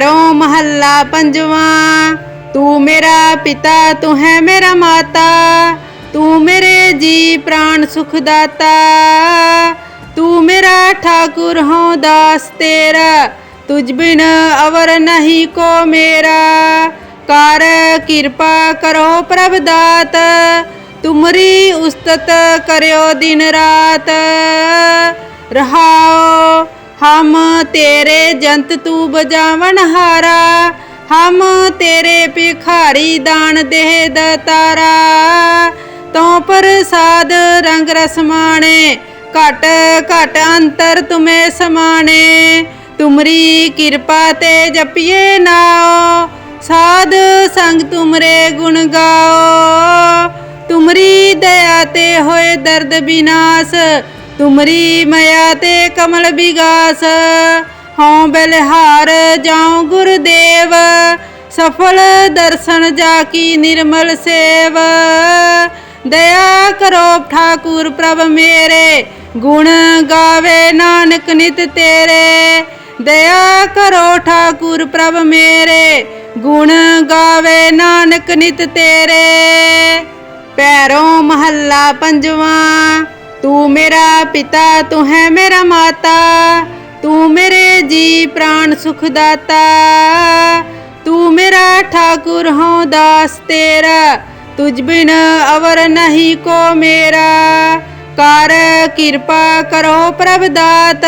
ਪੈਰੋਂ ਮਹੱਲਾ ਪੰਜਵਾਂ। ਤੂੰ ਮੇਰਾ ਪਿਤਾ, ਤੂੰ ਹੈ ਮੇਰਾ ਮਾਤਾ। ਤੂੰ ਮੇਰੇ ਜੀ ਪ੍ਰਾਣ ਸੁਖ ਦਾਤਾ। ਤੂੰ ਮੇਰਾ ਠਾਕੁਰ ਹੋ ਦਾਸ ਤੇਰਾ। ਤੁਝ ਬਿਨ ਅਵਰ ਨਹੀਂ ਕੋ ਮੇਰਾ। ਕਰ ਕਿਰਪਾ ਕਰੋ ਪ੍ਰਭ ਦਾਤ। ਤੁਮਰੀ ਉਸਤਤ ਕਰਿਓ ਦਿਨ ਰਾਤ। ਰਹਾਓ ਹਮ ਤੇਰੇ ਜੰਤ ਤੂੰ ਬਜਾਵਨ ਹਾਰਾ, ਹਮ ਤੇਰੇ ਭਿਖਾਰੀ ਦਾਨ ਦੇਹ ਦਤਾਰਾ ਤਉ ਪ੍ਰਸਾਦ ਰੰਗ ਰਸਮਾਣੇ ਘਟ ਘਟ ਅੰਤਰ ਤੁਮੇ ਸਮਾਣੇ। ਤੁਮਰੀ ਕਿਰਪਾ ਤੇ ਜਪੀਏ ਨਾਓ ਸਾਧ ਸੰਗ ਤੁਮਰੇ ਗੁਣ ਗਾਓ। ਤੁਮਰੀ ਦਇਆ ਤੇ ਹੋਏ ਦਰਦ ਬਿਨਾਸ਼ ਤੁਮਰੀ ਮਾਇਆ ਤੇ ਕਮਲ ਵਿਗਾਸ ਹਉ ਬਲਿਹਾਰ ਜਾਉ ਗੁਰਦੇਵ, ਸਫਲ ਦਰਸ਼ਨ ਜਾ ਕੀ ਨਿਰਮਲ ਸੇਵ। ਦਇਆ ਕਰੋ ਠਾਕੁਰ ਪ੍ਰਭ ਮੇਰੇ, ਗੁਣ ਗਾਵੇ ਨਾਨਕ ਨਿਤ ਤੇਰੇ। ਦਇਆ ਕਰੋ ਠਾਕੁਰ ਪ੍ਰਭ ਮੇਰੇ, ਗੁਣ ਗਾਵੇ ਨਾਨਕ ਨਿਤ ਤੇਰੇ। ਪੈਰੋਂ ਮਹੱਲਾ ਪੰਜਵਾਂ ਤੂੰ ਮੇਰਾ ਪਿਤਾ, ਤੂੰ ਹੈ ਮੇਰਾ ਮਾਤਾ, ਤੂੰ ਮੇਰੇ ਜੀ ਪ੍ਰਾਣ ਸੁਖ ਦਾਤਾ ਤੂੰ ਮੇਰਾ ਠਾਕੁਰ ਹਾਂ ਦਾਸ ਤੇਰਾ, ਤੁਝ ਬਿਨ ਅਵਰ ਨਹੀਂ ਕੋ ਮੇਰਾ। ਕਰ ਕਿਰਪਾ ਕਰੋ ਪ੍ਰਭ ਦਾਤ,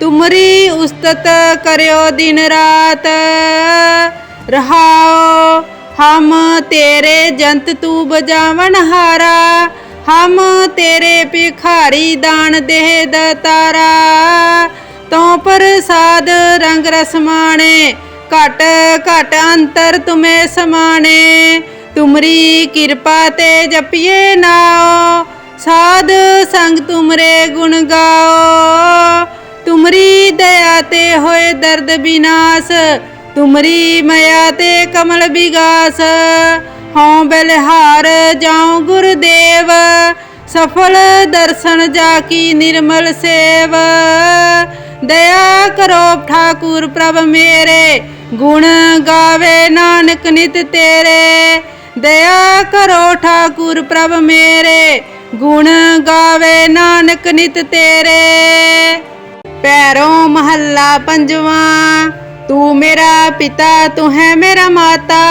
ਤੁਮਰੀ ਉਸਤਤ ਕਰਿਓ ਦਿਨ ਰਾਤ। ਰਹਾਓ, ਹਮ ਤੇਰੇ ਜੰਤ ਤੂੰ ਬਜਾਵਨ ਹਾਰਾ ਹਮ ਤੇਰੇ ਭਿਖਾਰੀ ਦਾਨ ਦੇਹ ਦਤਾਰਾ ਤਉ ਪ੍ਰਸਾਦ ਰੰਗ ਰਸਮਾਣੇ ਘਟ ਘਟ ਅੰਤਰ ਤੁਮੇ ਸਮਾਣੇ। ਤੁਮਰੀ ਕਿਰਪਾ ਤੇ ਜਪੀਏ ਨਾਓ ਸਾਧ ਸੰਗ ਤੁਮਰੇ ਗੁਣ ਗਾਓ। ਤੁਮਰੀ ਦਇਆ ਤੇ ਹੋਏ ਦਰਦ ਬਿਨਾਸ਼, ਤੁਮਰੀ ਮਇਆ ਤੇ ਕਮਲ ਵਿਗਾਸ ਹਉ ਬਲਿਹਾਰ ਜਾਉ ਗੁਰਦੇਵ, ਸਫਲ ਦਰਸ਼ਨ ਜਾ ਕੀ ਨਿਰਮਲ ਸੇਵ। ਦਇਆ ਕਰੋ ਠਾਕੁਰ ਪ੍ਰਭ ਮੇਰੇ, ਗੁਣ ਗਾਵੇ ਨਾਨਕ ਨਿਤ ਤੇਰੇ। ਦਇਆ ਕਰੋ ਠਾਕੁਰ ਪ੍ਰਭ ਮੇਰੇ, ਗੁਣ ਗਾਵੇ ਨਾਨਕ ਨਿਤ ਤੇਰੇ। ਪੈਰੋਂ ਮਹੱਲਾ ਪੰਜਵਾਂ, ਤੂੰ ਮੇਰਾ ਪਿਤਾ, ਤੂੰ ਹੈ ਮੇਰਾ ਮਾਤਾ।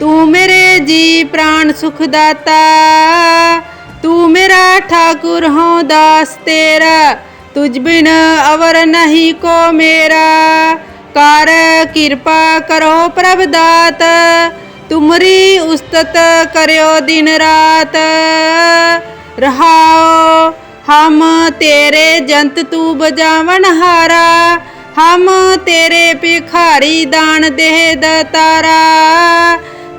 ਤੂੰ ਮੇਰੇ ਜੀ ਪ੍ਰਾਣ ਸੁਖ ਦਾਤਾ, ਤੂੰ ਮੇਰਾ ਠਾਕੁਰ ਹਾਂ ਦਾਸ ਤੇਰਾ, ਤੁਝ ਬਿਨ ਅਵਰ ਨਹੀਂ ਕੋ ਮੇਰਾ। ਕਰ ਕਿਰਪਾ ਕਰੋ ਪ੍ਰਭ ਦਾਤ ਤੁਮਰੀ ਉਸਤਤ ਕਰਿਓ ਦਿਨ ਰਾਤ। ਰਹਾਓ ਹਮ ਤੇਰੇ ਜੰਤ ਤੂੰ ਬਜਾਵਨ ਹਾਰਾ, ਹਮ ਤੇਰੇ ਭਿਖਾਰੀ ਦਾਨ ਦੇਹ ਦਤਾਰਾ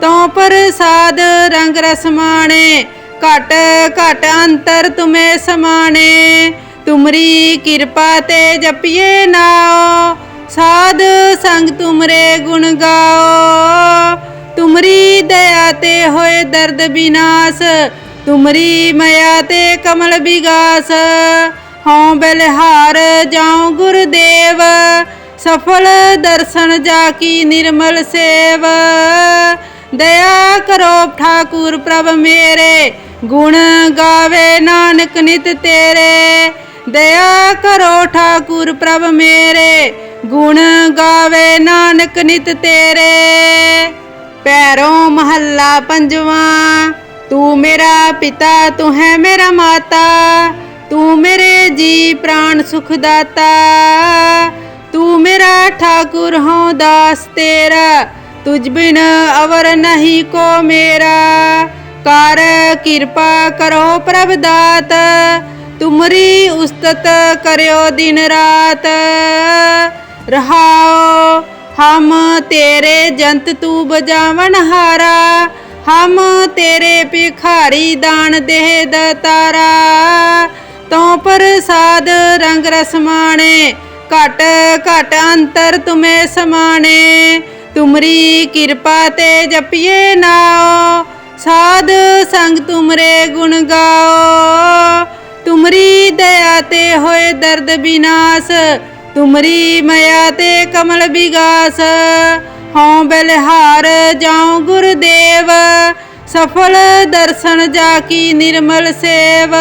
ਤਉ ਪ੍ਰਸਾਦ ਰੰਗ ਰਸਮਾਣੇ ਘਟ ਘਟ ਅੰਤਰ ਤੁਮੇ ਸਮਾਣੇ। ਤੁਮਰੀ ਕਿਰਪਾ ਤੇ ਜਪੀਏ ਨਾਓ ਸਾਧ ਸੰਗ ਤੁਮਰੇ ਗੁਣ ਗਾਓ। ਤੁਮਰੀ ਦਇਆ ਤੇ ਹੋਏ ਦਰਦ ਬਿਨਾਸ਼, ਤੁਮਰੀ ਮਇਆ ਤੇ ਕਮਲ ਵਿਗਾਸ ਹਉ ਬਲਿਹਾਰ ਜਾਉ ਗੁਰਦੇਵ, ਸਫਲ ਦਰਸ਼ਨ ਜਾ ਕੀ ਨਿਰਮਲ ਸੇਵ। ਦਇਆ ਕਰੋ ਠਾਕੁਰ ਪ੍ਰਭ ਮੇਰੇ, ਗੁਣ ਗਾਵੇ ਨਾਨਕ ਨਿਤ ਤੇਰੇ। ਦਇਆ ਕਰੋ ਠਾਕੁਰ ਪ੍ਰਭ ਮੇਰੇ, ਗੁਣ ਗਾਵੇ ਨਾਨਕ ਨਿਤ ਤੇਰੇ। ਪੈਰੋਂ ਮਹੱਲਾ ਪੰਜਵਾਂ, ਤੂੰ ਮੇਰਾ ਪਿਤਾ, ਤੂੰ ਹੈ ਮੇਰਾ ਮਾਤਾ। ਤੂੰ ਮੇਰੇ ਜੀ ਪ੍ਰਾਣ ਸੁਖ ਦਾਤਾ ਤੂੰ ਮੇਰਾ ਠਾਕੁਰ ਹਾਂ ਦਾਸ ਤੇਰਾ। ਤੁਝ ਬਿਨ ਅਵਰ ਨਹੀਂ ਕੋ ਮੇਰਾ। ਕਰ ਕਿਰਪਾ ਕਰੋ ਪ੍ਰਭ ਦਾਤ, ਤੁਮਰੀ ਉਸਤਤ ਕਰਿਓ ਦਿਨ ਰਾਤ। ਰਹਾਓ, ਹਮ ਤੇਰੇ ਜੰਤ ਤੂੰ ਬਜਾਵਨ ਹਾਰਾ, ਹਮ ਤੇਰੇ ਭਿਖਾਰੀ ਦਾਨ ਦੇਹ ਦਤਾਰਾ ਤਉ ਪ੍ਰਸਾਦ ਰੰਗ ਰਸਮਾਣੇ ਘਟ ਘਟ ਅੰਤਰ ਤੁਮੇ ਸਮਾਣੇ। ਤੁਮਰੀ ਕਿਰਪਾ ਤੇ ਜਪੀਏ ਨਾਓ ਸਾਧ ਸੰਗ ਤੁਮਰੇ ਗੁਣ ਗਾਓ ਤੁਮਰੀ ਦਇਆ ਤੇ ਹੋਏ ਦਰਦ ਬਿਨਾਸ਼। ਤੁਮਰੀ ਮਇਆ ਤੇ ਕਮਲ ਵਿਗਾਸ ਹਉ ਬਲਿਹਾਰ ਜਾਉ ਗੁਰਦੇਵ। ਸਫਲ ਦਰਸ਼ਨ ਜਾ ਕੀ ਨਿਰਮਲ ਸੇਵ।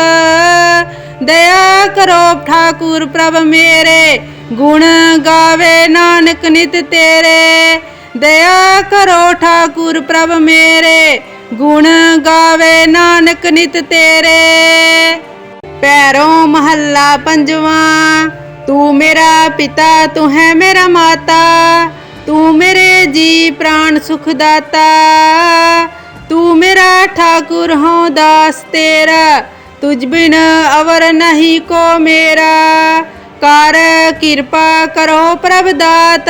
ਦਇਆ ਕਰੋ ਠਾਕੁਰ ਪ੍ਰਭ ਮੇਰੇ। ਗੁਣ ਗਾਵੇ ਨਾਨਕ ਨਿਤ ਤੇਰੇ। ਦਇਆ ਕਰੋ ਠਾਕੁਰ ਪ੍ਰਭ ਮੇਰੇ, ਗੁਣ ਗਾਵੇ ਨਾਨਕ ਨਿਤ ਤੇਰੇ। ਪੈਰੋਂ ਮਹੱਲਾ ਪੰਜਵਾਂ, ਤੂੰ ਮੇਰਾ ਪਿਤਾ, ਤੂੰ ਹੈ ਮੇਰਾ ਮਾਤਾ, ਤੂੰ ਮੇਰੇ ਜੀ ਪ੍ਰਾਣ ਸੁਖ ਦਾਤਾ ਤੂੰ ਮੇਰਾ ਠਾਕੁਰ ਹਉ ਦਾਸ ਤੇਰਾ, ਤੁਝ ਬਿਨ ਅਵਰ ਨਹੀਂ ਕੋ ਮੇਰਾ। ਕਰ ਕਿਰਪਾ ਕਰੋ ਪ੍ਰਭ ਦਾਤ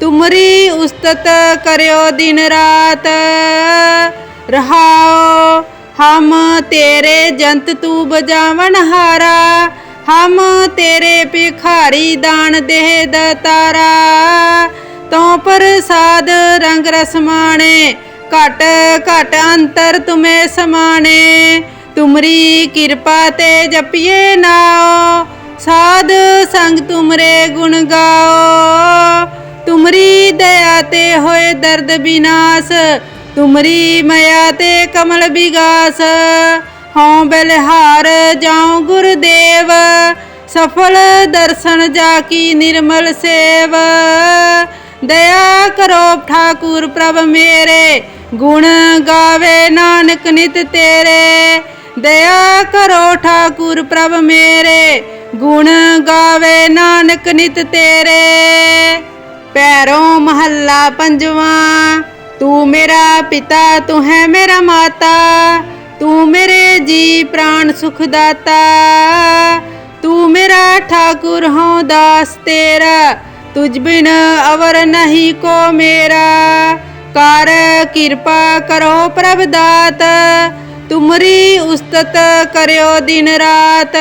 ਤੁਮਰੀ ਉਸਤਤ ਕਰਿਓ ਦਿਨ ਰਾਤ। ਰਹਾਓ, ਹਮ ਤੇਰੇ ਜੰਤ ਤੂੰ ਬਜਾਵਨ ਹਾਰਾ। ਹਮ ਤੇਰੇ ਭਿਖਾਰੀ ਦਾਨ ਦੇਹ ਦਤਾਰਾ ਤਉ ਪ੍ਰਸਾਦ ਰੰਗ ਰਸਮਾਣੇ ਘਟ ਘਟ ਅੰਤਰ ਤੁਮੇ ਸਮਾਣੇ। ਤੁਮਰੀ ਕਿਰਪਾ ਤੇ ਜਪੀਏ ਨਾਓ ਸਾਧ ਸੰਗ ਤੁਮਰੇ ਗੁਣ ਗਾਓ। ਤੁਮਰੀ ਦਇਆ ਤੇ ਹੋਏ ਦਰਦ ਬਿਨਾਸ਼, ਤੁਮਰੀ ਮਾਇਆ ਤੇ ਕਮਲ ਵਿਗਾਸ ਹਉ ਬਲਿਹਾਰ ਜਾਉ ਗੁਰਦੇਵ, ਸਫਲ ਦਰਸ਼ਨ ਜਾ ਕੀ ਨਿਰਮਲ ਸੇਵ। ਦਇਆ ਕਰੋ ਠਾਕੁਰ ਪ੍ਰਭ ਮੇਰੇ, ਗੁਣ ਗਾਵੇ ਨਾਨਕ ਨਿਤ ਤੇਰੇ। ਦਇਆ ਕਰੋ ਠਾਕੁਰ ਪ੍ਰਭ ਮੇਰੇ, ਗੁਣ ਗਾਵੇ ਨਾਨਕ ਨਿਤ ਤੇਰੇ। ਪੈਰੋਂ ਮਹੱਲਾ ਪੰਜਵਾਂ, ਤੂੰ ਮੇਰਾ ਪਿਤਾ, ਤੂੰ ਹੈ ਮੇਰਾ ਮਾਤਾ, ਤੂੰ ਮੇਰੇ ਜੀ ਪ੍ਰਾਣ ਸੁਖ ਦਾਤਾ ਤੂੰ ਮੇਰਾ ਠਾਕੁਰ ਹਉ ਦਾਸ ਤੇਰਾ, ਤੁਝ ਬਿਨ ਅਵਰ ਨਹੀਂ ਕੋ ਮੇਰਾ, ਕਰ ਕਿਰਪਾ ਕਰੋ ਪ੍ਰਭ ਦਾਤ, ਤੁਮਰੀ ਉਸਤਤ ਕਰਿਓ ਦਿਨ ਰਾਤ,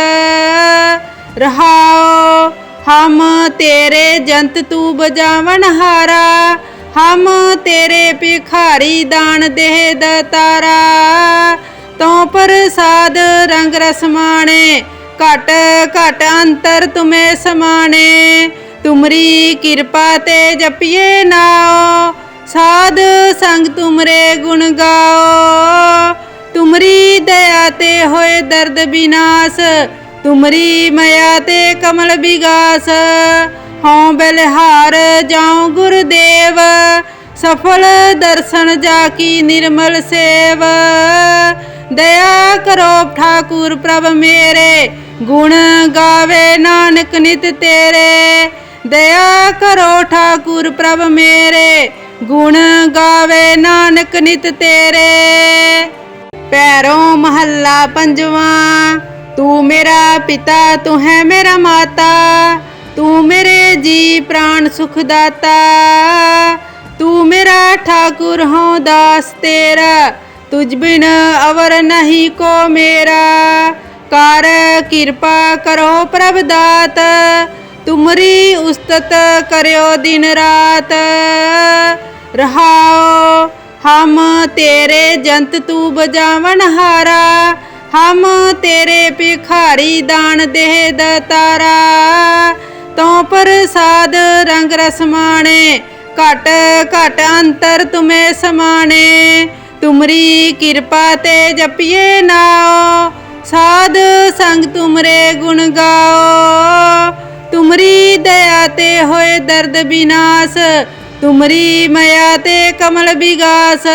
ਰਹਾਓ ਹਮ ਤੇਰੇ ਜੰਤ ਤੂੰ ਬਜਾਵਨ ਹਾਰਾ, ਹਮ ਤੇਰੇ ਭਿਖਾਰੀ ਦਾਨ ਦੇਹ ਦਤਾਰਾ ਤਉ ਪ੍ਰਸਾਦ ਰੰਗ ਰਸਮਾਣੇ ਘਟ ਘਟ ਅੰਤਰ ਤੁਮੇ ਸਮਾਣੇ। ਤੁਮਰੀ ਕਿਰਪਾ ਤੇ ਜਪੀਏ ਨਾਓ ਸਾਧ ਸੰਗ ਤੁਮਰੇ ਗੁਣ ਗਾਓ। ਤੁਮਰੀ ਦਇਆ ਤੇ ਹੋਏ ਦਰਦ ਬਿਨਾਸ਼ ਤੁਮਰੀ ਮਾਇਆ ਤੇ ਕਮਲ ਵਿਗਾਸ ਹਉ ਬਲਿਹਾਰ ਜਾਉ ਗੁਰਦੇਵ, ਸਫਲ ਦਰਸ਼ਨ ਜਾ ਕੀ ਨਿਰਮਲ ਸੇਵ। ਦਇਆ ਕਰੋ ਠਾਕੁਰ ਪ੍ਰਭ ਮੇਰੇ, ਗੁਣ ਗਾਵੇ ਨਾਨਕ ਨਿਤ ਤੇਰੇ। ਦਇਆ ਕਰੋ ਠਾਕੁਰ ਪ੍ਰਭ ਮੇਰੇ, ਗੁਣ ਗਾਵੇ ਨਾਨਕ ਨਿਤ ਤੇਰੇ। ਪੈਰੋਂ ਮਹੱਲਾ ਪੰਜਵਾਂ ਤੂੰ ਮੇਰਾ ਪਿਤਾ, ਤੂੰ ਹੈ ਮੇਰਾ ਮਾਤਾ, ਤੂੰ ਮੇਰੇ ਜੀ ਪ੍ਰਾਣ ਸੁਖ ਦਾਤਾ, ਤੂੰ ਮੇਰਾ ਠਾਕੁਰ ਹੋ ਦਾਸ ਤੇਰਾ, ਤੁਝ ਬਿਨ ਅਵਰ ਨਹੀਂ ਕੋ ਮੇਰਾ। ਕਰ ਕਿਰਪਾ ਕਰੋ ਪ੍ਰਭ ਦਾਤ, ਤੁਮਰੀ ਉਸਤਤ ਕਰਿਓ ਦਿਨ ਰਾਤ। ਰਹਾਓ, ਹਮ ਤੇਰੇ ਜੰਤ ਤੂੰ ਬਜਾਵਨ ਹਾਰਾ ਹਮ ਤੇਰੇ ਭਿਖਾਰੀ ਦਾਨ ਦੇਹ ਦਤਾਰਾ ਤਉ ਪ੍ਰਸਾਦ ਰੰਗ ਰਸਮਾਣੇ ਘਟ ਘਟ ਅੰਤਰ ਤੁਮੇ ਸਮਾਣੇ। ਤੁਮਰੀ ਕਿਰਪਾ ਤੇ ਜਪੀਏ ਨਾਓ ਸਾਧ ਸੰਗ ਤੁਮਰੇ ਗੁਣ ਗਾਓ। ਤੁਮਰੀ ਦਇਆ ਤੇ ਹੋਏ ਦਰਦ ਬਿਨਾਸ਼, ਤੁਮਰੀ ਮਾਇਆ ਤੇ ਕਮਲ ਵਿਗਾਸ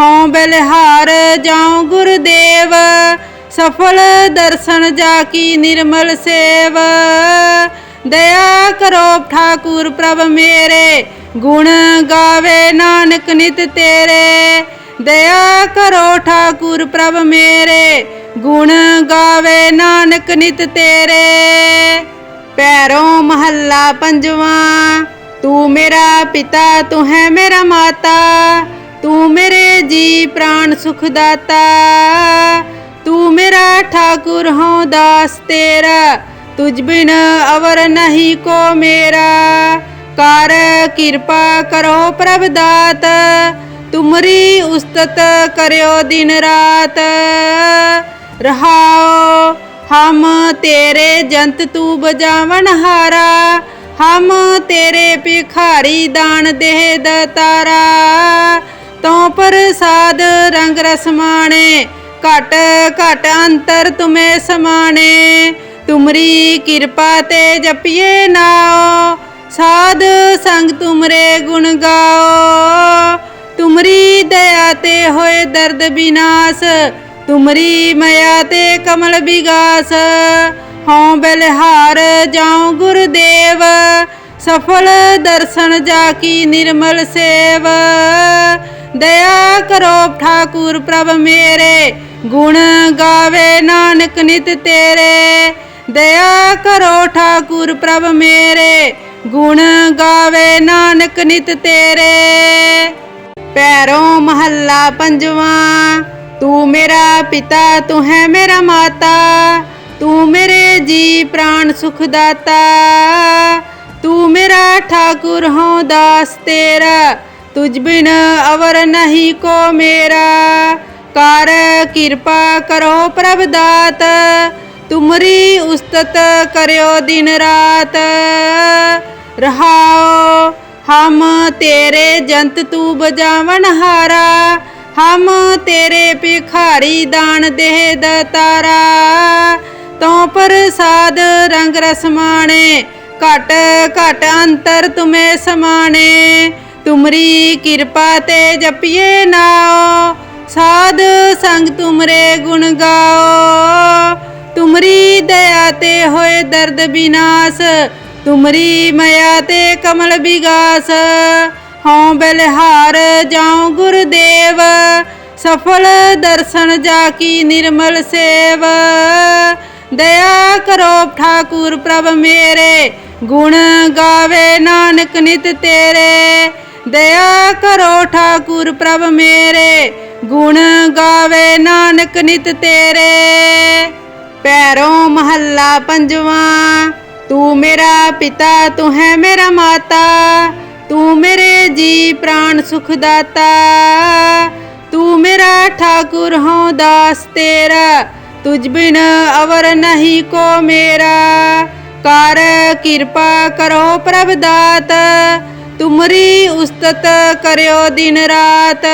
ਹਉ ਬਲਿਹਾਰ ਜਾਉ ਗੁਰਦੇਵ, ਸਫਲ ਦਰਸ਼ਨ ਜਾ ਕੀ ਨਿਰਮਲ ਸੇਵ। ਦਇਆ ਕਰੋ ਠਾਕੁਰ ਪ੍ਰਭ ਮੇਰੇ, ਗੁਣ ਗਾਵੇ ਨਾਨਕ ਨਿਤ ਤੇਰੇ। ਦਇਆ ਕਰੋ ਠਾਕੁਰ ਪ੍ਰਭ ਮੇਰੇ, ਗੁਣ ਗਾਵੇ ਨਾਨਕ ਨਿਤ ਤੇਰੇ। ਪੈਰੋਂ ਮਹੱਲਾ ਪੰਜਵਾਂ, ਤੂੰ ਮੇਰਾ ਪਿਤਾ, ਤੂੰ ਹੈ ਮੇਰਾ ਮਾਤਾ। ਤੂੰ ਮੇਰੇ ਜੀ ਪ੍ਰਾਣ ਸੁਖ ਦਾਤਾ ਤੂੰ ਮੇਰਾ ਠਾਕੁਰ ਹਉ ਦਾਸ ਤੇਰਾ, ਤੁਝ ਬਿਨ ਅਵਰ ਨਹੀਂ ਕੋ ਮੇਰਾ। ਕਰ ਕਿਰਪਾ ਕਰੋ ਪ੍ਰਭ ਦਾਤ, ਤੁਮਰੀ ਉਸਤਤ ਕਰਿਓ ਦਿਨ ਰਾਤ। ਰਹਾਓ ਹਮ ਤੇਰੇ ਜੰਤ ਤੂੰ ਬਜਾਵਨ ਹਾਰਾ, ਹਮ ਤੇਰੇ ਭਿਖਾਰੀ ਦਾਨ ਦੇਹ ਦਤਾਰਾ। ਤੂੰ ਪ੍ਰਸਾਦ ਰੰਗ ਰਸਮਾਣੇ ਘਟ ਘਟ ਅੰਤਰ ਤੁਮੇ ਸਮਾਣੇ। ਤੁਮਰੀ ਕਿਰਪਾ ਤੇ ਜਪੀਏ ਨਾਓ ਸਾਧ ਸੰਗ ਤੁਮਰੇ ਗੁਣ ਗਾਓ। ਤੁਮਰੀ ਦਇਆ ਤੇ ਹੋਏ ਦਰਦ ਬਿਨਾਸ਼, ਤੁਮਰੀ ਮਇਆ ਤੇ ਕਮਲ ਵਿਗਾਸ ਹਉ ਬਲਿਹਾਰ ਜਾਉ ਗੁਰਦੇਵ, ਸਫਲ ਦਰਸ਼ਨ ਜਾ ਕੀ ਨਿਰਮਲ ਸੇਵ। ਦਇਆ ਕਰੋ ਠਾਕੁਰ ਪ੍ਰਭ ਮੇਰੇ, ਗੁਣ ਗਾਵੇ ਨਾਨਕ ਨਿਤ ਤੇਰੇ। ਦਇਆ ਕਰੋ ਠਾਕੁਰ ਪ੍ਰਭ ਮੇਰੇ, ਗੁਣ ਗਾਵੇ ਨਾਨਕ ਨਿਤ ਤੇਰੇ। ਪੈਰੋਂ ਮਹੱਲਾ ਪੰਜਵਾਂ, ਤੂੰ ਮੇਰਾ ਪਿਤਾ, ਤੂੰ ਹੈ ਮੇਰਾ ਮਾਤਾ। ਤੂੰ ਮੇਰੇ ਜੀ ਪ੍ਰਾਣ ਸੁਖ ਦਾਤਾ। ਤੂੰ ਮੇਰਾ ਠਾਕੁਰ ਹਾਂ ਦਾਸ ਤੇਰਾ। ਤੁਝ ਬਿਨ ਅਵਰ ਨਹੀਂ ਕੋ ਮੇਰਾ। ਕਰ ਕਿਰਪਾ ਕਰੋ ਪ੍ਰਭ ਦਾਤ, ਤੁਮਰੀ ਉਸਤਤ ਕਰਿਓ ਦਿਨ ਰਾਤ। ਰਹਾਓ, ਹਮ ਤੇਰੇ ਜੰਤ ਤੂੰ ਬਜਾਵਨ ਹਾਰਾ, ਹਮ ਤੇਰੇ ਭਿਖਾਰੀ ਦਾਨ ਦੇਹ ਦਤਾਰਾ ਤੂੰ ਪ੍ਰਸਾਦ ਰੰਗ ਰਸਮਾਣੇ ਘਟ ਘਟ ਅੰਤਰ ਤੁਮੇ ਸਮਾਣੇ। ਤੁਮਰੀ ਕਿਰਪਾ ਤੇ ਜਪੀਏ ਨਾਓ ਸਾਧ ਸੰਗ ਤੁਮਰੇ ਗੁਣ ਗਾਓ। ਤੁਮਰੀ ਦਇਆ ਤੇ ਹੋਏ ਦਰਦ ਬਿਨਾਸ਼। ਤੁਮਰੀ ਮਾਇਆ ਤੇ ਕਮਲ ਵਿਗਾਸ ਹਉ ਬਲਿਹਾਰ ਜਾਉ ਗੁਰਦੇਵ। ਸਫਲ ਦਰਸ਼ਨ ਜਾ ਕੀ ਨਿਰਮਲ ਸੇਵ। ਦਇਆ ਕਰੋ ਠਾਕੁਰ ਪ੍ਰਭ ਮੇਰੇ। ਗੁਣ ਗਾਵੇ ਨਾਨਕ ਨਿਤ ਤੇਰੇ। ਦਇਆ ਕਰੋ ਠਾਕੁਰ ਪ੍ਰਭ ਮੇਰੇ, ਗੁਣ ਗਾਵੇ ਨਾਨਕ ਨਿਤ ਤੇਰੇ। ਪੈਰੋਂ ਮਹੱਲਾ ਪੰਜਵਾਂ, ਤੂੰ ਮੇਰਾ ਪਿਤਾ, ਤੂੰ ਹੈ ਮੇਰਾ ਮਾਤਾ, ਤੂੰ ਮੇਰੇ ਜੀ ਪ੍ਰਾਣ ਸੁਖ ਦਾਤਾ ਤੂੰ ਮੇਰਾ ਠਾਕੁਰ ਹਾਂ ਦਾਸ ਤੇਰਾ, ਤੁਝ ਬਿਨ ਅਵਰ ਨਹੀਂ ਕੋ ਮੇਰਾ। ਕਰ ਕਿਰਪਾ ਕਰੋ ਪ੍ਰਭ ਦਾਤ ਤੁਮਰੀ ਉਸਤਤ ਕਰਿਓ ਦਿਨ ਰਾਤ।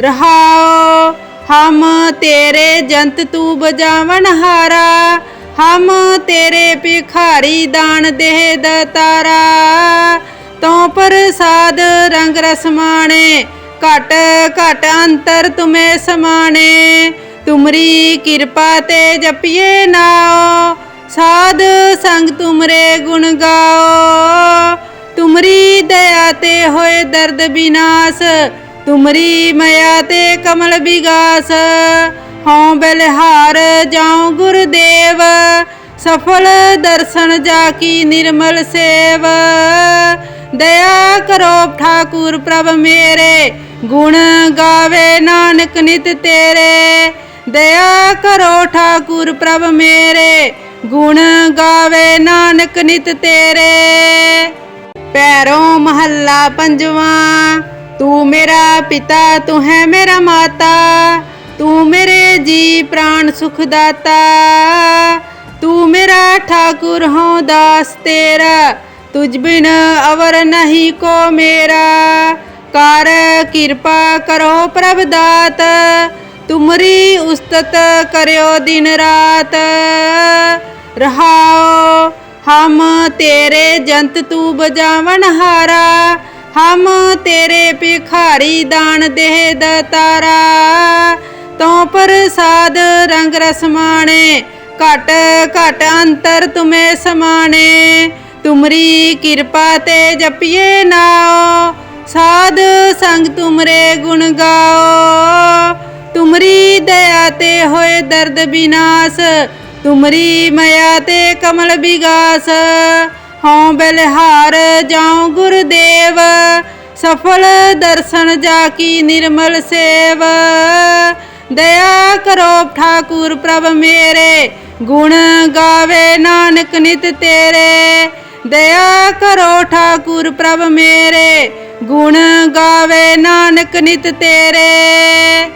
ਰਹਾਓ, ਹਮ ਤੇਰੇ ਜੰਤ ਤੂੰ ਬਜਾਵਨ ਹਾਰਾ। ਹਮ ਤੇਰੇ ਭਿਖਾਰੀ ਦਾਨ ਦੇਹ ਦਤਾਰਾ ਤੂੰ ਪ੍ਰਸਾਦ ਰੰਗ ਰਸਮਾਣੇ ਘਟ ਘਟ ਅੰਤਰ ਤੁਮੇ ਸਮਾਣੇ। ਤੁਮਰੀ ਕਿਰਪਾ ਤੇ ਜਪੀਏ ਨਾਓ ਸਾਧ ਸੰਗ ਤੁਮਰੇ ਗੁਣ ਗਾਓ। ਤੇ ਹੋਏ ਦਰਦ ਬਿਨਾਸ਼, ਤੁਮਰੀ ਮਾਇਆ ਤੇ ਕਮਲ ਵਿਗਾਸ ਹਉ ਬਲਿਹਾਰ ਜਾਉ ਗੁਰਦੇਵ, ਸਫਲ ਦਰਸ਼ਨ ਜਾ ਕੀ ਨਿਰਮਲ ਸੇਵ। ਦਇਆ ਕਰੋ ਠਾਕੁਰ ਪ੍ਰਭ ਮੇਰੇ, ਗੁਣ ਗਾਵੇ ਨਾਨਕ ਨਿਤ ਤੇਰੇ। ਦਇਆ ਕਰੋ ਠਾਕੁਰ ਪ੍ਰਭ ਮੇਰੇ, ਗੁਣ ਗਾਵੇ ਨਾਨਕ ਨਿਤ ਤੇਰੇ। ਪੈਰੋਂ ਮਹੱਲਾ ਪੰਜਵਾਂ, ਤੂੰ ਮੇਰਾ ਪਿਤਾ, ਤੂੰ ਹੈ ਮੇਰਾ ਮਾਤਾ, ਤੂੰ ਮੇਰੇ ਜੀ ਪ੍ਰਾਣ ਸੁਖ ਦਾਤਾ, ਤੂੰ ਮੇਰਾ ਠਾਕੁਰ ਹੋ ਦਾਸ ਤੇਰਾ, ਤੁਝ ਬਿਨ ਅਵਰ ਨਹੀਂ ਕੋ ਮੇਰਾ, ਕਰ ਕਿਰਪਾ ਕਰੋ ਪ੍ਰਭ ਦਾਤ, ਤੁਮਰੀ ਉਸਤਤ ਕਰਿਓ ਦਿਨ ਰਾਤ, ਰਹਾਓ ਹਮ ਤੇਰੇ ਜੰਤ ਤੂੰ ਬਜਾਵਨ ਹਾਰਾ, ਹਮ ਤੇਰੇ ਭਿਖਾਰੀ ਦਾਨ ਦੇਹ ਦਤਾਰਾ ਤੂੰ ਪ੍ਰਸਾਦ ਰੰਗ ਰਸਮਾਣੇ ਘਟ ਘਟ ਅੰਤਰ ਤੁਮੇ ਸਮਾਣੇ। ਤੁਮਰੀ ਕਿਰਪਾ ਤੇ ਜਪੀਏ ਨਾਓ ਸਾਧ ਸੰਗ ਤੁਮਰੇ ਗੁਣ ਗਾਓ। ਤੁਮਰੀ ਦਇਆ ਤੇ ਹੋਏ ਦਰਦ ਬਿਨਾਸ਼ ਤੁਮਰੀ ਮਾਇਆ ਤੇ ਕਮਲ ਵਿਗਾਸ ਹਉ ਬਲਿਹਾਰ ਜਾਉ ਗੁਰਦੇਵ, ਸਫਲ ਦਰਸ਼ਨ ਜਾ ਕੀ ਨਿਰਮਲ ਸੇਵ। ਦਇਆ ਕਰੋ ਠਾਕੁਰ ਪ੍ਰਭ ਮੇਰੇ, ਗੁਣ ਗਾਵੇ ਨਾਨਕ ਨਿਤ ਤੇਰੇ। ਦਇਆ ਕਰੋ ਠਾਕੁਰ ਪ੍ਰਭ ਮੇਰੇ, ਗੁਣ ਗਾਵੇ ਨਾਨਕ ਨਿਤ ਤੇਰੇ।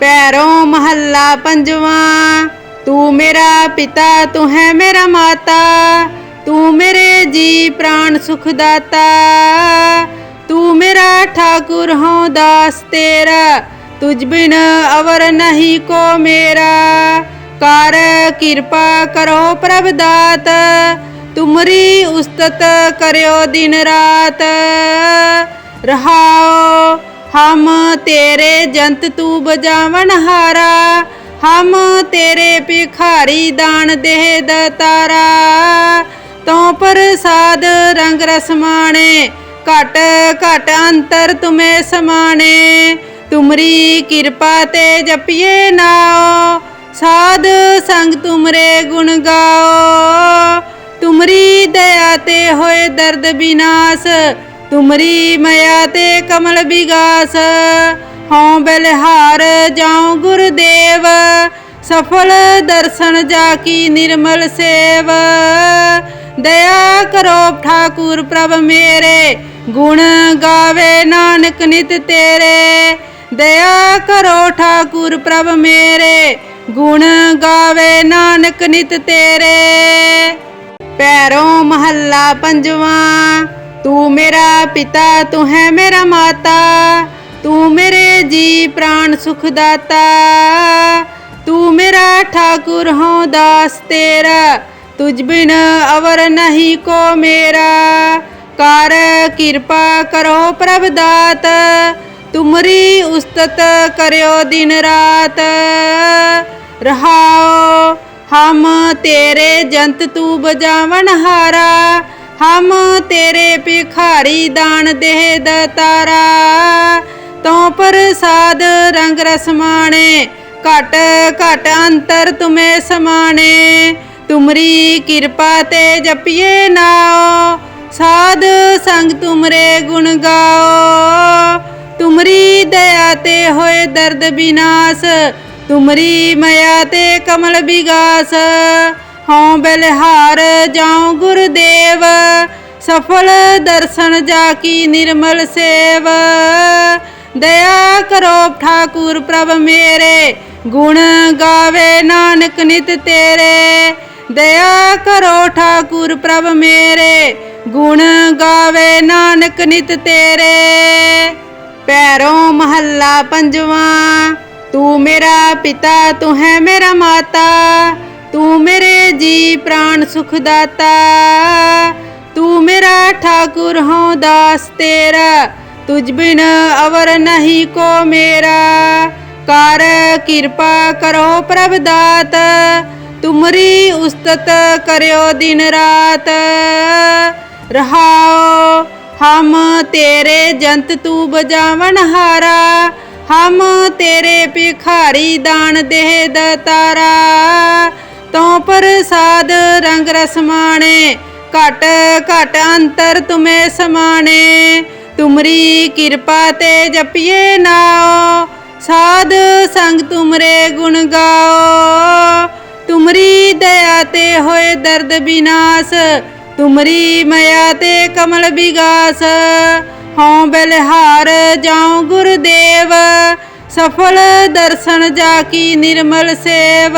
ਪੈਰੋਂ ਮਹੱਲਾ ਪੰਜਵਾਂ ਤੂੰ ਮੇਰਾ ਪਿਤਾ, ਤੂੰ ਹੈ ਮੇਰਾ ਮਾਤਾ, ਤੂੰ ਮੇਰੇ ਜੀ ਪ੍ਰਾਣ ਸੁਖ ਦਾਤਾ ਤੂੰ ਮੇਰਾ ਠਾਕੁਰ ਹਾਂ ਦਾਸ ਤੇਰਾ, ਤੁਝ ਬਿਨ ਅਵਰ ਨਹੀਂ ਕੋ ਮੇਰਾ। ਕਰ ਕਿਰਪਾ ਕਰੋ ਪ੍ਰਭ ਦਾਤ, ਤੁਮਰੀ ਉਸਤਤ ਕਰਿਓ ਦਿਨ ਰਾਤ। ਰਹਾਓ ਹਮ ਤੇਰੇ ਜੰਤ ਤੂੰ ਬਜਾਵਨ ਹਾਰਾ ਹਮ ਤੇਰੇ ਭਿਖਾਰੀ ਦਾਨ ਦੇਹ ਦਤਾਰਾ ਤਉ ਪ੍ਰਸਾਦ ਰੰਗ ਰਸਮਾਣੇ ਘਟ ਘਟ ਅੰਤਰ ਤੁਮੇ ਸਮਾਣੇ। ਤੁਮਰੀ ਕਿਰਪਾ ਤੇ ਜਪੀਏ ਨਾਓ ਸਾਧ ਸੰਗ ਤੁਮਰੇ ਗੁਣ ਗਾਓ। ਤੁਮਰੀ ਦਇਆ ਤੇ ਹੋਏ ਦਰਦ ਬਿਨਾਸ਼, ਤੁਮਰੀ ਮਇਆ ਤੇ ਕਮਲ ਵਿਗਾਸ ਹਉ ਬਲਿਹਾਰ ਜਾਉ ਗੁਰਦੇਵ, ਸਫਲ ਦਰਸ਼ਨ ਜਾ ਕੀ ਨਿਰਮਲ ਸੇਵ। ਦਇਆ ਕਰੋ ਠਾਕੁਰ ਪ੍ਰਭ ਮੇਰੇ, ਗੁਣ ਗਾਵੇ ਨਾਨਕ ਨਿਤ ਤੇਰੇ। ਦਇਆ ਕਰੋ ਠਾਕੁਰ ਪ੍ਰਭ ਮੇਰੇ, ਗੁਣ ਗਾਵੇ ਨਾਨਕ ਨਿਤ ਤੇਰੇ। ਪੈਰੋਂ ਮਹੱਲਾ ਪੰਜਵਾਂ, ਤੂੰ ਮੇਰਾ ਪਿਤਾ, ਤੂੰ ਹੈ ਮੇਰਾ ਮਾਤਾ। ਤੂੰ ਮੇਰੇ ਜੀ ਪ੍ਰਾਣ ਸੁਖ ਦਾਤਾ, ਤੂੰ ਮੇਰਾ ਠਾਕੁਰ ਹਾਂ ਦਾਸ ਤੇਰਾ, ਤੁਝ ਬਿਨ ਅਵਰ ਨਹੀਂ ਕੋ ਮੇਰਾ। ਕਰ ਕਿਰਪਾ ਕਰੋ ਪ੍ਰਭ ਦਾਤ, ਤੁਮਰੀ ਉਸਤਤ ਕਰਿਓ ਦਿਨ ਰਾਤ। ਰਹਾਓ ਹਮ ਤੇਰੇ ਜੰਤ ਤੂੰ ਬਜਾਵਨ ਹਾਰਾ, ਹਮ ਤੇਰੇ ਭਿਖਾਰੀ ਦਾਨ ਦੇਹ ਦਤਾਰਾ। ਤਉ ਪ੍ਰਸਾਦ ਰੰਗ ਰਸਮਾਣੇ ਘਟ ਘਟ ਅੰਤਰ ਤੁਮੇ ਸਮਾਣੇ। ਤੁਮਰੀ ਕਿਰਪਾ ਤੇ ਜਪੀਏ ਨਾਓ ਸਾਧ ਸੰਗ ਤੁਮਰੇ ਗੁਣ ਗਾਓ। ਤੁਮਰੀ ਦਇਆ ਤੇ ਹੋਏ ਦਰਦ ਬਿਨਾਸ਼, ਤੁਮਰੀ ਮਇਆ ਤੇ ਕਮਲ ਵਿਗਾਸ ਹਉ ਬਲਿਹਾਰ ਜਾਉ ਗੁਰਦੇਵ, ਸਫਲ ਦਰਸ਼ਨ ਜਾ ਕੀ ਨਿਰਮਲ ਸੇਵ। ਦਇਆ ਕਰੋ ਠਾਕੁਰ ਪ੍ਰਭ ਮੇਰੇ, ਗੁਣ ਗਾਵੇ ਨਾਨਕ ਨਿਤ ਤੇਰੇ। ਦਇਆ ਕਰੋ ਠਾਕੁਰ ਪ੍ਰਭ ਮੇਰੇ, ਗੁਣ ਗਾਵੇ ਨਾਨਕ ਨਿਤ ਤੇਰੇ। ਪੈਰੋਂ ਮਹੱਲਾ ਪੰਜਵਾਂ, ਤੂੰ ਮੇਰਾ ਪਿਤਾ, ਤੂੰ ਹੈ ਮੇਰਾ ਮਾਤਾ। ਤੂੰ ਮੇਰੇ ਜੀ ਪ੍ਰਾਣ ਸੁਖ ਦਾਤਾ ਤੂੰ ਮੇਰਾ ਠਾਕੁਰ ਹਾਂ ਦਾਸ ਤੇਰਾ। ਤੁਝ ਬਿਨ ਅਵਰ ਨਹੀਂ ਕੋ ਮੇਰਾ। ਕਰ ਕਿਰਪਾ ਕਰੋ ਪ੍ਰਭ ਦਾਤ, ਤੁਮਰੀ ਉਸਤਤ ਕਰਿਓ ਦਿਨ ਰਾਤ। ਰਹਾਓ, ਹਮ ਤੇਰੇ ਜੰਤ ਤੂੰ ਬਜਾਵਨ ਹਾਰਾ, ਹਮ ਤੇਰੇ ਭਿਖਾਰੀ ਦਾਨ ਦੇਹ ਦਤਾਰਾ ਤਉ ਪ੍ਰਸਾਦ ਰੰਗ ਰਸਮਾਣੇ ਘਟ ਘਟ ਅੰਤਰ ਤੁਮੇ ਸਮਾਣੇ। ਤੁਮਰੀ ਕਿਰਪਾ ਤੇ ਜਪੀਏ ਨਾਓ ਸਾਧ ਸੰਗ ਤੁਮਰੇ ਗੁਣ ਗਾਓ। ਤੁਮਰੀ ਦਇਆ ਤੇ ਹੋਏ ਦਰਦ ਬਿਨਾਸ਼। ਤੁਮਰੀ ਮਇਆ ਤੇ ਕਮਲ ਵਿਗਾਸ ਹਉ ਬਲਿਹਾਰ ਜਾਉ ਗੁਰਦੇਵ। ਸਫਲ ਦਰਸ਼ਨ ਜਾ ਕੀ ਨਿਰਮਲ ਸੇਵ।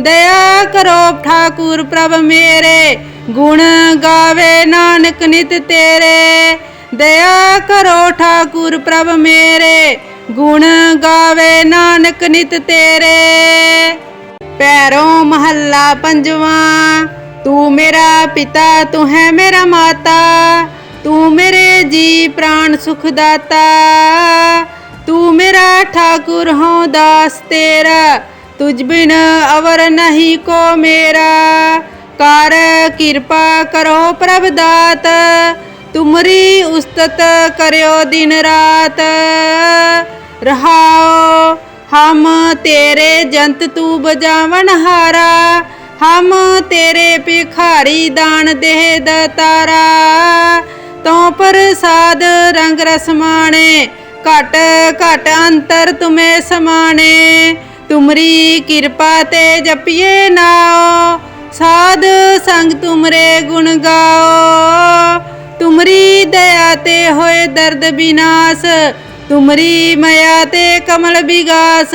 ਦਇਆ ਕਰੋ ਠਾਕੁਰ ਪ੍ਰਭ ਮੇਰੇ। ਗੁਣ ਗਾਵੇ ਨਾਨਕ ਨਿਤ ਤੇਰੇ। ਦਇਆ ਕਰੋ ਠਾਕੁਰ ਪ੍ਰਭ ਮੇਰੇ, ਗੁਣ ਗਾਵੇ ਨਾਨਕ ਨਿਤ ਤੇਰੇ। ਪੈਰੋਂ ਮਹੱਲਾ ਪੰਜਵਾਂ, ਤੂੰ ਮੇਰਾ ਪਿਤਾ, ਤੂੰ ਹੈ ਮੇਰਾ ਮਾਤਾ। ਤੂੰ ਮੇਰੇ ਜੀ ਪ੍ਰਾਣ ਸੁਖ ਦਾਤਾ। ਤੂੰ ਮੇਰਾ ਠਾਕੁਰ ਹਾਂ ਦਾਸ ਤੇਰਾ। ਤੁਝ ਬਿਨ ਅਵਰ ਨਹੀਂ ਕੋ ਮੇਰਾ। ਕਰ ਕਿਰਪਾ ਕਰੋ ਪ੍ਰਭ ਦਾਤ। ਤੁਮਰੀ ਉਸਤਤ ਕਰਿਓ ਦਿਨ ਰਾਤ। ਰਹਾਓ, ਹਮ ਤੇਰੇ ਜੰਤ ਤੂੰ ਬਜਾਵਨ ਹਾਰਾ। ਹਮ ਤੇਰੇ ਭਿਖਾਰੀ ਦਾਨ ਦੇਹ ਦਤਾਰਾ ਤਉ ਪ੍ਰਸਾਦ ਰੰਗ ਰਸਮਾਣੇ ਘਟ ਘਟ ਅੰਤਰ ਤੁਮੇ ਸਮਾਣੇ। ਤੁਮਰੀ ਕਿਰਪਾ ਤੇ ਜਪੀਏ ਨਾਓ ਸਾਧ ਸੰਗ ਤੁਮਰੇ ਗੁਣ ਗਾਓ। ਤੁਮਰੀ ਦਇਆ ਤੇ ਹੋਏ ਦਰਦ ਬਿਨਾਸ਼, ਤੁਮਰੀ ਮਇਆ ਤੇ ਕਮਲ ਵਿਗਾਸ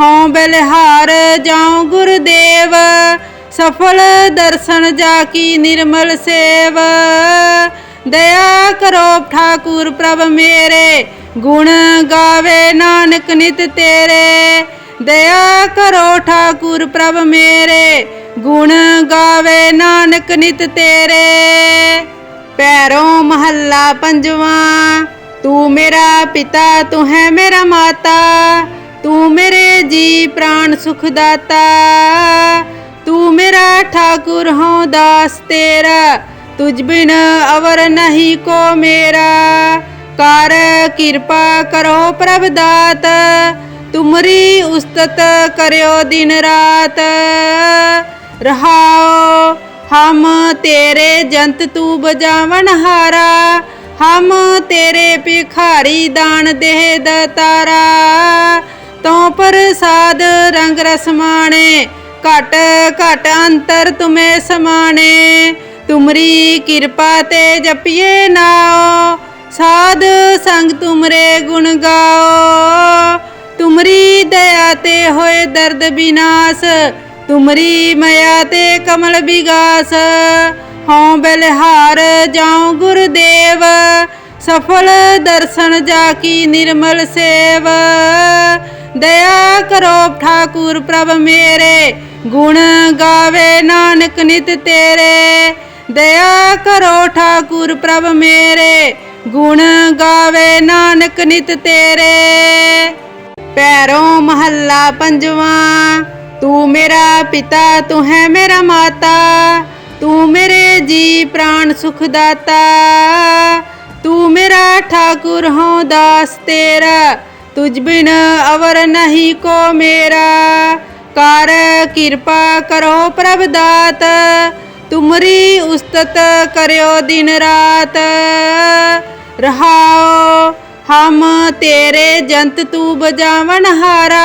ਹਉ ਬਲਿਹਾਰ ਜਾਉ ਗੁਰਦੇਵ, ਸਫਲ ਦਰਸ਼ਨ ਜਾ ਕੀ ਨਿਰਮਲ ਸੇਵ। ਦਇਆ ਕਰੋ ਠਾਕੁਰ ਪ੍ਰਭ ਮੇਰੇ, ਗੁਣ ਗਾਵੇ ਨਾਨਕ ਨਿਤ ਤੇਰੇ। ਦਇਆ ਕਰੋ ਠਾਕੁਰ ਪ੍ਰਭ ਮੇਰੇ, ਗੁਣ ਗਾਵੇ ਨਾਨਕ ਨਿਤ ਤੇਰੇ। ਪੈਰੋਂ ਮਹੱਲਾ ਪੰਜਵਾਂ, ਤੂੰ ਮੇਰਾ ਪਿਤਾ, ਤੂੰ ਹੈ ਮੇਰਾ ਮਾਤਾ, ਤੂੰ ਮੇਰੇ ਜੀ ਪ੍ਰਾਣ ਸੁਖ ਦਾਤਾ, ਤੂੰ ਮੇਰਾ ਠਾਕੁਰ ਹਉ ਦਾਸ ਤੇਰਾ, ਤੁਝ ਬਿਨ ਅਵਰ ਨਹੀਂ ਕੋ ਮੇਰਾ, ਕਰ ਕਿਰਪਾ ਕਰੋ ਪ੍ਰਭ ਦਾਤ ਤੁਮਰੀ ਉਸਤਤ ਕਰਿਓ ਦਿਨ ਰਾਤ, ਰਹਾਓ ਹਮ ਤੇਰੇ ਜੰਤ ਤੂੰ ਬਜਾਵਨ ਹਾਰਾ, ਹਮ ਤੇਰੇ ਭਿਖਾਰੀ ਦਾਨ ਦੇਹ ਦਤਾਰਾ ਤਉ ਪ੍ਰਸਾਦ ਰੰਗ ਰਸਮਾਣੇ ਘਟ ਘਟ ਅੰਤਰ ਤੁਮੇ ਸਮਾਣੇ। ਤੁਮਰੀ ਕਿਰਪਾ ਤੇ ਜਪੀਏ ਨਾਓ ਸਾਧ ਸੰਗ ਤੁਮਰੇ ਗੁਣ ਗਾਓ। ਤੁਮਰੀ ਦਇਆ ਤੇ ਹੋਏ ਦਰਦ ਬਿਨਾਸ਼ ਤੁਮਰੀ ਮਾਇਆ ਤੇ ਕਮਲ ਵਿਗਾਸ, ਹਉ ਬਲਿਹਾਰ ਜਾਉ ਗੁਰਦੇਵ, ਸਫਲ ਦਰਸ਼ਨ ਜਾ ਕੀ ਨਿਰਮਲ ਸੇਵ। ਦਇਆ ਕਰੋ ਠਾਕੁਰ ਪ੍ਰਭ ਮੇਰੇ, ਗੁਣ ਗਾਵੇ ਨਾਨਕ ਨਿਤ ਤੇਰੇ। ਦਇਆ ਕਰੋ ਠਾਕੁਰ ਪ੍ਰਭ ਮੇਰੇ, ਗੁਣ ਗਾਵੇ ਨਾਨਕ ਨਿਤ ਤੇਰੇ। ਪੈਰੋਂ ਮਹੱਲਾ ਪੰਜਵਾਂ ਤੂੰ ਮੇਰਾ ਪਿਤਾ ਤੂੰ ਹੈ ਮੇਰਾ ਮਾਤਾ ਤੂੰ ਮੇਰੇ ਜੀ ਪ੍ਰਾਣ ਸੁਖ ਦਾਤਾ ਤੂੰ ਮੇਰਾ ਠਾਕੁਰ ਹਉ ਦਾਸ ਤੇਰਾ ਤੁਝ ਬਿਨ ਅਵਰ ਨਹੀਂ ਕੋ ਮੇਰਾ ਕਰ ਕਿਰਪਾ ਕਰੋ ਪ੍ਰਭ ਦਾਤ ਤੁਮਰੀ ਉਸਤਤ ਕਰਿਓ ਦਿਨ ਰਾਤ ਰਹਾਓ ਹਮ ਤੇਰੇ ਜੰਤ ਤੂੰ ਬਜਾਵਨ ਹਾਰਾ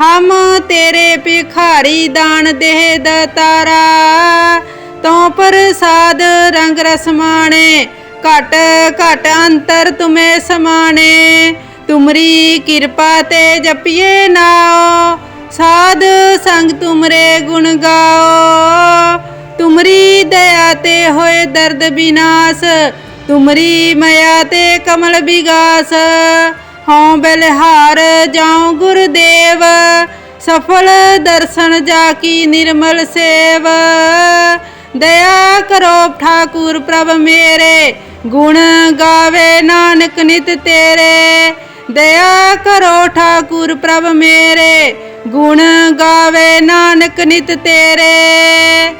ਹਮ ਤੇਰੇ ਭਿਖਾਰੀ ਦਾਨ ਦੇਹ ਦਤਾਰਾ ਤਉ ਪ੍ਰਸਾਦ ਰੰਗ ਰਸਮਾਣੇ ਘਟ ਘਟ ਅੰਤਰ ਤੁਮੇ ਸਮਾਣੇ। ਤੁਮਰੀ ਕਿਰਪਾ ਤੇ ਜਪੀਏ ਨਾਓ ਸਾਧ ਸੰਗ ਤੁਮਰੇ ਗੁਣ ਗਾਓ। ਤੁਮਰੀ ਦਇਆ ਤੇ ਹੋਏ ਦਰਦ ਬਿਨਾਸ਼, ਤੁਮਰੀ ਮਇਆ ਤੇ ਕਮਲ ਵਿਗਾਸ ਹਉ ਬਲਿਹਾਰ ਜਾਉ ਗੁਰਦੇਵ, ਸਫਲ ਦਰਸ਼ਨ ਜਾ ਕੀ ਨਿਰਮਲ ਸੇਵ। ਦਇਆ ਕਰੋ ਠਾਕੁਰ ਪ੍ਰਭ ਮੇਰੇ, ਗੁਣ ਗਾਵੇ ਨਾਨਕ ਨਿਤ ਤੇਰੇ। ਦਇਆ ਕਰੋ ਠਾਕੁਰ ਪ੍ਰਭ ਮੇਰੇ, ਗੁਣ ਗਾਵੇ ਨਾਨਕ ਨਿਤ ਤੇਰੇ।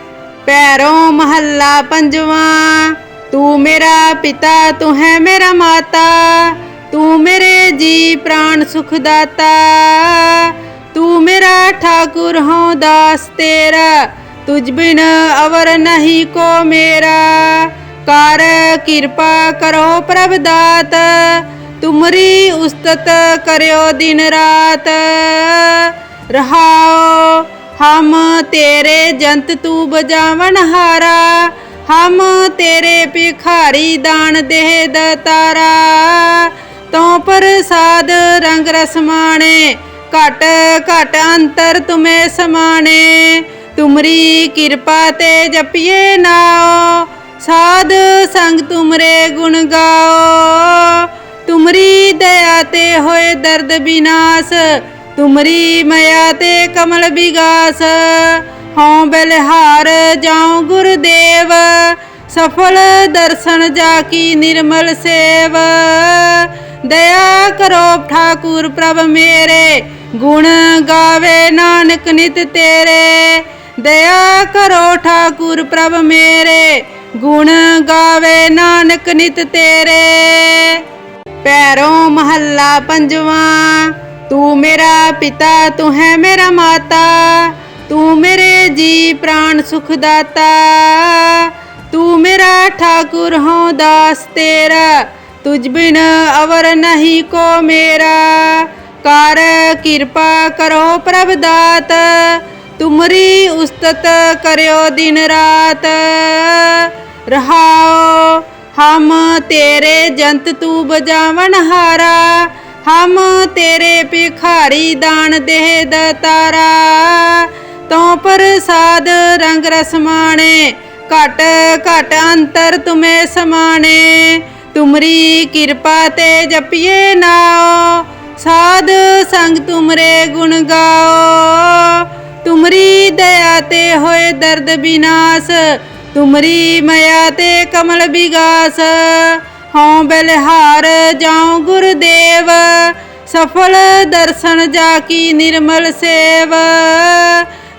ਪੈਰੋਂ ਮਹੱਲਾ ਪੰਜਵਾਂ, ਤੂੰ ਮੇਰਾ ਪਿਤਾ, ਤੂੰ ਹੈ ਮੇਰਾ ਮਾਤਾ। ਤੂੰ ਮੇਰੇ ਜੀ ਪ੍ਰਾਣ ਸੁਖ ਦਾਤਾ, ਤੂੰ ਮੇਰਾ ਠਾਕੁਰ ਹਉ ਦਾਸ ਤੇਰਾ, ਤੁਝ ਬਿਨ ਅਵਰ ਨਹੀਂ ਕੋ ਮੇਰਾ। ਕਰ ਕਿਰਪਾ ਕਰੋ ਪ੍ਰਭ ਦਾਤ, ਤੁਮਰੀ ਉਸਤਤ ਕਰਿਓ ਦਿਨ ਰਾਤ। ਰਹਾਓ, ਹਮ ਤੇਰੇ ਜੰਤ ਤੂੰ ਬਜਾਵਨ ਹਾਰਾ, ਹਮ ਤੇਰੇ ਭਿਖਾਰੀ ਦਾਨ ਦੇਹ ਦਤਾਰਾ। ਤਉ ਪ੍ਰਸਾਦ ਰੰਗ ਰਸਮਾਣੇ ਘਟ ਘਟ ਅੰਤਰ ਤੁਮੇ ਸਮਾਣੇ। ਤੁਮਰੀ ਕਿਰਪਾ ਤੇ ਜਪੀਏ ਨਾਓ ਸਾਧ ਸੰਗ ਤੁਮਰੇ ਗੁਣ ਗਾਓ। ਤੁਮਰੀ ਦਇਆ ਤੇ ਹੋਏ ਦਰਦ ਬਿਨਾਸ਼, ਤੁਮਰੀ ਮਇਆ ਤੇ ਕਮਲ ਵਿਗਾਸ ਹਉ ਬਲਿਹਾਰ ਜਾਉ ਗੁਰਦੇਵ, ਸਫਲ ਦਰਸ਼ਨ ਜਾ ਕੀ ਨਿਰਮਲ ਸੇਵ। ਦਇਆ ਕਰੋ ਠਾਕੁਰ ਪ੍ਰਭ ਮੇਰੇ, ਗੁਣ ਗਾਵੇ ਨਾਨਕ ਨਿਤ ਤੇਰੇ। ਦਇਆ ਕਰੋ ਠਾਕੁਰ ਪ੍ਰਭ ਮੇਰੇ, ਗੁਣ ਗਾਵੇ ਨਾਨਕ ਨਿਤ ਤੇਰੇ। ਪੈਰੋਂ ਮਹੱਲਾ ਪੰਜਵਾਂ, ਤੂੰ ਮੇਰਾ ਪਿਤਾ, ਤੂੰ ਹੈ ਮੇਰਾ ਮਾਤਾ। ਤੂੰ ਮੇਰੇ ਜੀ ਪ੍ਰਾਣ ਸੁਖ ਦਾਤਾ ਤੂੰ ਮੇਰਾ ਠਾਕੁਰ ਹਉ ਦਾਸ ਤੇਰਾ। ਤੁਝ ਬਿਨ ਅਵਰ ਨਹੀਂ ਕੋ ਮੇਰਾ। ਕਰ ਕਿਰਪਾ ਕਰੋ ਪ੍ਰਭ ਦਾਤ, ਤੁਮਰੀ ਉਸਤਤ ਕਰਿਓ ਦਿਨ ਰਾਤ। ਰਹਾਓ, ਹਮ ਤੇਰੇ ਜੰਤ ਤੂੰ ਬਜਾਵਨ ਹਾਰਾ, ਹਮ ਤੇਰੇ ਭਿਖਾਰੀ ਦਾਨ ਦੇਹ ਦਤਾਰਾ ਤਉ ਪ੍ਰਸਾਦ ਰੰਗ ਰਸਮਾਣੇ ਘਟ ਘਟ ਅੰਤਰ ਤੁਮੇ ਸਮਾਣੇ। ਤੁਮਰੀ ਕਿਰਪਾ ਤੇ ਜਪੀਏ ਨਾਓ ਸਾਧ ਸੰਗ ਤੁਮਰੇ ਗੁਣ ਗਾਓ। ਤੁਮਰੀ ਦਇਆ ਤੇ ਹੋਏ ਦਰਦ ਬਿਨਾਸ਼। ਤੁਮਰੀ ਮਾਇਆ ਤੇ ਕਮਲ ਵਿਗਾਸ ਹਉ ਬਲਿਹਾਰ ਜਾਉ ਗੁਰਦੇਵ। ਸਫਲ ਦਰਸ਼ਨ ਜਾ ਕੀ ਨਿਰਮਲ ਸੇਵ।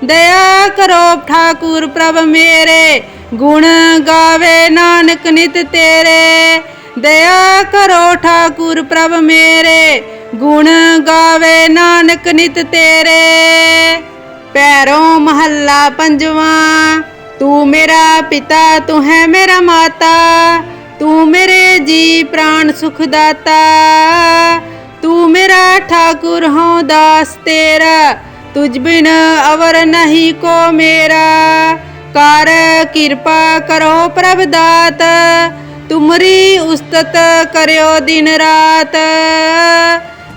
ਦਇਆ ਕਰੋ ਠਾਕੁਰ ਪ੍ਰਭ ਮੇਰੇ। ਗੁਣ ਗਾਵੇ ਨਾਨਕ ਨਿਤ ਤੇਰੇ। ਦਇਆ ਕਰੋ ਠਾਕੁਰ ਪ੍ਰਭ ਮੇਰੇ, ਗੁਣ ਗਾਵੇ ਨਾਨਕ ਨਿਤ ਤੇਰੇ। ਪੈਰੋਂ ਮਹੱਲਾ ਪੰਜਵਾਂ, ਤੂੰ ਮੇਰਾ ਪਿਤਾ, ਤੂੰ ਹੈ ਮੇਰਾ ਮਾਤਾ। ਤੂੰ ਮੇਰੇ ਜੀ ਪ੍ਰਾਣ ਸੁਖ ਦਾਤਾ ਤੂੰ ਮੇਰਾ ਠਾਕੁਰ ਹਾਂ ਦਾਸ ਤੇਰਾ, ਤੁਝ ਬਿਨ ਅਵਰ ਨਹੀਂ ਕੋ ਮੇਰਾ। ਕਰ ਕਿਰਪਾ ਕਰੋ ਪ੍ਰਭ ਦਾਤ ਤੁਮਰੀ ਉਸਤਤ ਕਰਿਓ ਦਿਨ ਰਾਤ।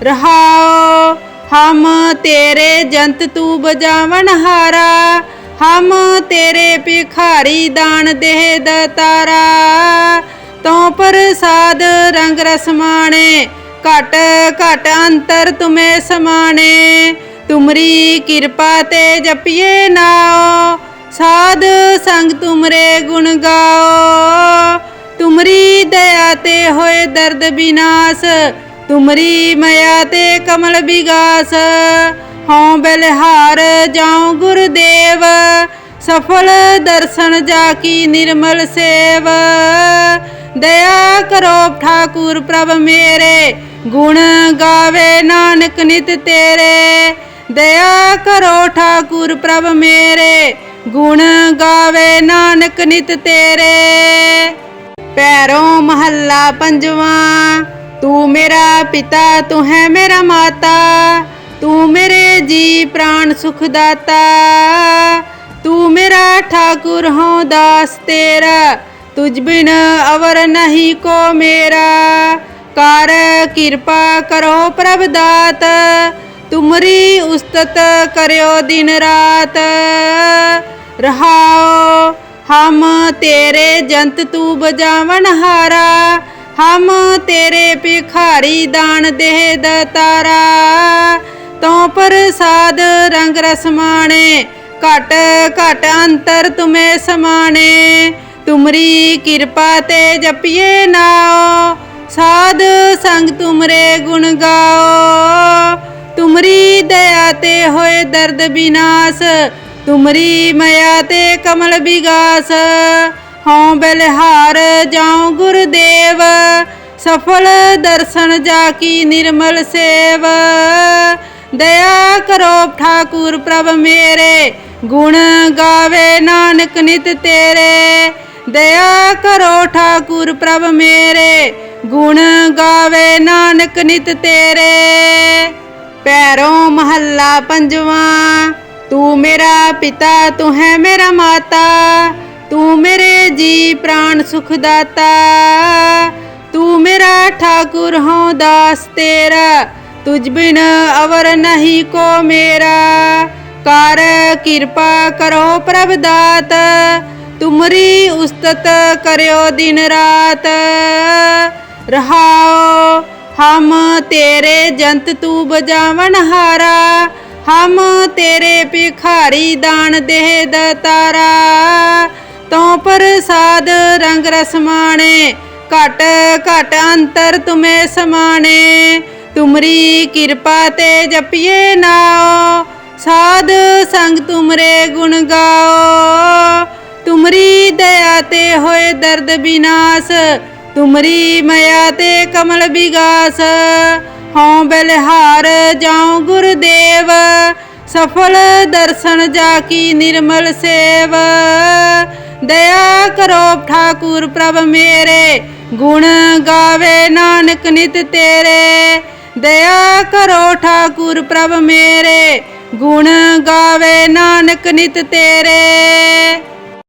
ਰਹਾਓ, ਹਮ ਤੇਰੇ ਜੰਤ ਤੂੰ ਬਜਾਵਨ ਹਾਰਾ। ਹਮ ਤੇਰੇ ਭਿਖਾਰੀ ਦਾਨ ਦੇਹ ਦਤਾਰਾ। ਤਉ ਪ੍ਰਸਾਦ ਰੰਗ ਰਸਮਾਣੇ ਘਟ ਘਟ ਅੰਤਰ ਤੁਮੇ ਸਮਾਣੇ। ਤੁਮਰੀ ਕਿਰਪਾ ਤੇ ਜਪੀਏ ਨਾਓ ਸਾਧ ਸੰਗ ਤੁਮਰੇ ਗੁਣ ਗਾਓ। ਤੁਮਰੀ ਦਇਆ ਤੇ ਹੋਏ ਦਰਦ ਬਿਨਾਸ਼। ਤੁਮਰੀ ਮਇਆ ਤੇ ਕਮਲ ਵਿਗਾਸ ਹਉ ਬਲਿਹਾਰ ਜਾਉ ਗੁਰਦੇਵ। ਸਫਲ ਦਰਸ਼ਨ ਜਾ ਕੀ ਨਿਰਮਲ ਸੇਵ। ਦਇਆ ਕਰੋ ਠਾਕੁਰ ਪ੍ਰਭ ਮੇਰੇ। ਗੁਣ ਗਾਵੇ ਨਾਨਕ ਨਿਤ ਤੇਰੇ। ਦਇਆ ਕਰੋ ਠਾਕੁਰ ਪ੍ਰਭ ਮੇਰੇ। ਗੁਣ ਗਾਵੇ ਨਾਨਕ ਨਿਤ ਤੇਰੇ। ਪੈਰੋਂ ਮਹੱਲਾ ਪੰਜਵਾਂ, ਤੂੰ ਮੇਰਾ ਪਿਤਾ, ਤੂੰ ਹੈ ਮੇਰਾ ਮਾਤਾ, ਤੂੰ ਮੇਰੇ ਜੀ ਪ੍ਰਾਣ ਸੁਖ ਦਾਤਾ ਤੂੰ ਮੇਰਾ ਠਾਕੁਰ ਹਾਂ ਦਾਸ ਤੇਰਾ, ਤੁਝ ਬਿਨ ਅਵਰ ਨਹੀਂ ਕੋ ਮੇਰਾ, ਕਰ ਕਿਰਪਾ ਕਰੋ ਪ੍ਰਭ ਦਾਤ ਤੁਮਰੀ ਉਸਤਤ ਕਰਿਓ ਦਿਨ ਰਾਤ, ਰਹਾਓ ਹਮ ਤੇਰੇ ਜੰਤ ਤੂੰ ਬਜਾਵਨ ਹਾਰਾ, ਹਮ ਤੇਰੇ ਭਿਖਾਰੀ ਦਾਨ ਦੇਹ ਦਤਾਰਾ ਤਉ ਪ੍ਰਸਾਦ ਰੰਗ ਰਸਮਾਣੇ ਘਟ ਘਟ ਅੰਤਰ ਤੁਮੇ ਸਮਾਣੇ। ਤੁਮਰੀ ਕਿਰਪਾ ਤੇ ਜਪੀਏ ਨਾਓ ਸਾਧ ਸੰਗ ਤੁਮਰੇ ਗੁਣ ਗਾਓ। ਤੁਮਰੀ ਦਇਆ ਤੇ ਹੋਏ ਦਰਦ ਬਿਨਾਸ਼ ਤੁਮਰੀ ਮਾਇਆ ਤੇ ਕਮਲ ਵਿਗਾਸ, ਹਉ ਬਲਿਹਾਰ ਜਾਉ ਗੁਰਦੇਵ, ਸਫਲ ਦਰਸ਼ਨ ਜਾ ਕੀ ਨਿਰਮਲ ਸੇਵ। ਦਇਆ ਕਰੋ ਠਾਕੁਰ ਪ੍ਰਭ ਮੇਰੇ, ਗੁਣ ਗਾਵੇ ਨਾਨਕ ਨਿਤ ਤੇਰੇ। ਦਇਆ ਕਰੋ ਠਾਕੁਰ ਪ੍ਰਭ ਮੇਰੇ, ਗੁਣ ਗਾਵੇ ਨਾਨਕ ਨਿਤ ਤੇਰੇ। ਦਇਆ ਦਇਆ ਕਰੋ ਠਾਕੁਰ ਪ੍ਰਭ ਮੇਰੇ ਗੁਣ ਗਾਵੇ ਨਾਨਕ ਨਿਤ ਤੇਰੇ ਦਇਆ ਕਰੋ ਠਾਕੁਰ ਪ੍ਰਭ ਮੇਰੇ ਗੁਣ ਗਾਵੇ ਨਾਨਕ ਨਿਤ ਤੇਰੇ ਪੈਰੋਂ ਮਹੱਲਾ ਪੰਜਵਾਂ ਤੂੰ ਮੇਰਾ ਪਿਤਾ ਤੂੰ ਹੈ ਮੇਰਾ ਮਾਤਾ ਤੂੰ ਮੇਰੇ ਜੀ ਪ੍ਰਾਣ ਸੁਖ ਦਾਤਾ ਤੂੰ ਮੇਰਾ ਠਾਕੁਰ ਹਾਂ ਦਾਸ ਤੇਰਾ ਤੁਝ ਬਿਨ ਅਵਰ ਨਹੀਂ ਕੋ ਮੇਰਾ ਕਰ ਕਿਰਪਾ ਕਰੋ ਪ੍ਰਭ ਦਾਤ ਤੁਮਰੀ ਉਸਤਤ ਕਰਿਓ ਦਿਨ ਰਾਤ ਰਹਾਓ ਹਮ ਤੇਰੇ ਜੰਤ ਤੂੰ ਬਜਾਵਨ ਹਾਰਾ ਹਮ ਤੇਰੇ ਭਿਖਾਰੀ ਦਾਨ ਦੇਹ ਦਤਾਰਾ ਤਉ ਪ੍ਰਸਾਦ ਰੰਗ ਰਸਮਾਣੇ ਘਟ ਘਟ ਅੰਤਰ ਤੁਮੇ ਸਮਾਣੇ। ਤੁਮਰੀ ਕਿਰਪਾ ਤੇ ਜਪੀਏ ਨਾਓ ਸਾਧ ਸੰਗ ਤੁਮਰੇ ਗੁਣ ਗਾਓ। ਤੁਮਰੀ ਦਇਆ ਤੇ ਹੋਏ ਦਰਦ ਬਿਨਾਸ਼, ਤੁਮਰੀ ਮਾਇਆ ਤੇ ਕਮਲ ਵਿਗਾਸ ਹਉ ਬਲਿਹਾਰ ਜਾਉ ਗੁਰਦੇਵ, ਸਫਲ ਦਰਸ਼ਨ ਜਾ ਕੀ ਨਿਰਮਲ ਸੇਵ। ਦਇਆ ਕਰੋ ਠਾਕੁਰ ਪ੍ਰਭ ਮੇਰੇ, ਗੁਣ ਗਾਵੇ ਨਾਨਕ ਨਿਤ ਤੇਰੇ। ਦਇਆ ਕਰੋ ਠਾਕੁਰ ਪ੍ਰਭ ਮੇਰੇ, ਗੁਣ ਗਾਵੇ ਨਾਨਕ ਨਿਤ ਤੇਰੇ।